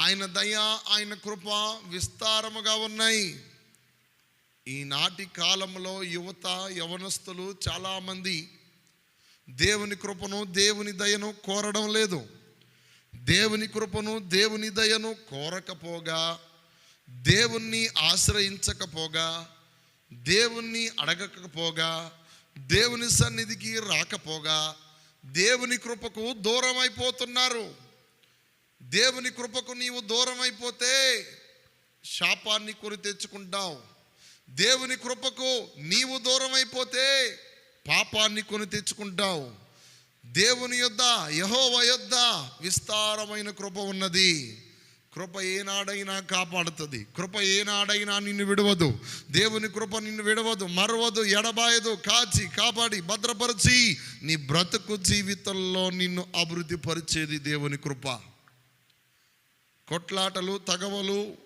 ఆయన దయ ఆయన కృప విస్తారముగా ఉన్నాయి. ఈనాటి కాలంలో యువత యవనస్తులు చాలామంది దేవుని కృపను దేవుని దయను కోరడం లేదు. దేవుని కృపను దేవుని దయను కోరకపోగా దేవుణ్ణి ఆశ్రయించకపోగా దేవుణ్ణి అడగకపోగా దేవుని సన్నిధికి రాకపోగా దేవుని కృపకు దూరం అయిపోతున్నారు దేవుని కృపకు నీవు దూరం అయిపోతే శాపాన్ని కొని తెచ్చుకుంటావు. దేవుని కృపకు నీవు దూరం అయిపోతే పాపాన్ని కొని తెచ్చుకుంటావు. దేవుని యొద్ద యహోవ యొద్ద విస్తారమైన కృప ఉన్నది. కృప ఏనాడైనా కాపాడుతుంది. కృప ఏనాడైనా నిన్ను విడవదు. దేవుని కృప నిన్ను విడవదు మరవదు ఎడబాయదు కాచి కాపాడి భద్రపరిచి నీ బ్రతుకు జీవితంలో నిన్ను అభివృద్ధి పరిచేది దేవుని కృప. కొట్లాటలు తగవలు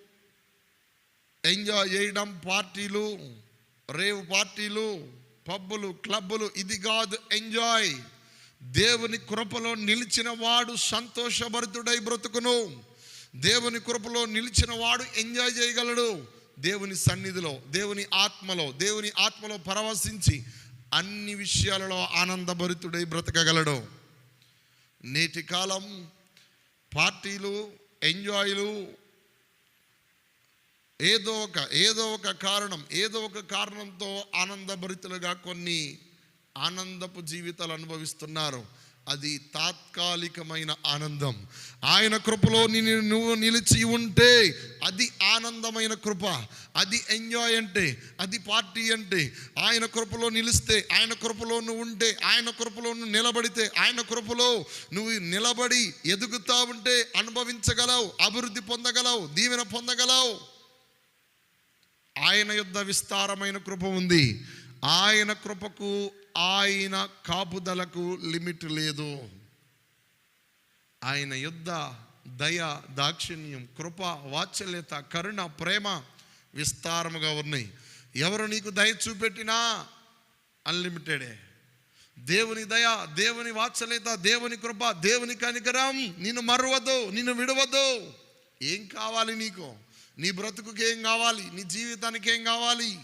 ఎంజాయ్ చేయడం పార్టీలు రేవు పార్టీలు పబ్బులు క్లబ్బులు ఇది కాదు ఎంజాయ్. దేవుని కృపలో నిలిచిన వాడు సంతోషభరితుడై బ్రతుకును. దేవుని కృపలో నిలిచిన వాడు ఎంజాయ్ చేయగలడు. దేవుని సన్నిధిలో దేవుని ఆత్మలో దేవుని ఆత్మలో పరవశించి అన్ని విషయాలలో ఆనందభరితుడై బ్రతకగలడు. నేటి కాలం పార్టీలు ఎంజాయ్లు ఏదో ఒక ఏదో ఒక కారణం ఏదో ఒక కారణంతో ఆనందభరితులుగా కొన్ని ఆనందపు జీవితాలు అనుభవిస్తున్నారు. అది తాత్కాలికమైన ఆనందం. ఆయన కృపలో నువ్వు నిలిచి ఉంటే అది ఆనందమైన కృప. అది ఎంజాయ్ అంటే అది పార్టీ అంటే ఆయన కృపలో నిలిస్తే ఆయన కృపలో నువ్వు ఉంటే ఆయన కృపలో నువ్వు నిలబడితే ఆయన కృపలో నువ్వు నిలబడి ఎదుగుతా ఉంటే అనుభవించగలవు అభివృద్ధి పొందగలవు దీవెన పొందగలవు. ఆయన యుద్ధ విస్తారమైన కృప ఉంది. ఆయన కృపకు ఆయన కాపుదలకు లిమిట్ లేదు. ఆయన యుద్ధ దయ దాక్షిణ్యం కృప వాత్సల్యత కరుణ ప్రేమ విస్తారముగా ఉన్నాయి. ఎవరు నీకు దయ చూపెట్టినా అన్లిమిటెడే. దేవుని దయ దేవుని వాత్సల్యత దేవుని కృప దేవుని కనికరం నిన్ను మరవద్దు నిన్ను విడవద్దు ఏం కావాలి నీకు? నీ బ్రతుకుకి ఏం కావాలి? నీ జీవితానికి ఏం కావాలి?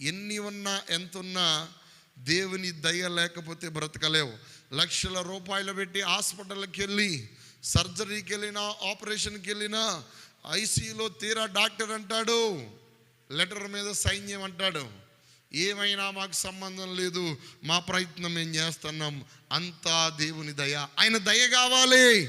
ఎన్ని ఉన్నా ఎంత ఉన్నా దేవుని దయ లేకపోతే బ్రతకలేవు. లక్షల రూపాయలు పెట్టి హాస్పిటల్కి వెళ్ళి సర్జరీకి వెళ్ళినా ఆపరేషన్కి వెళ్ళినా ఐసీయూలో తీరా డాక్టర్ అంటాడు లెటర్ మీద సైన్యం అంటాడు. ఏమైనా మాకు సంబంధం లేదు మా ప్రయత్నం మేము చేస్తున్నాం అంతా దేవుని దయ. ఆయన దయ కావాలి.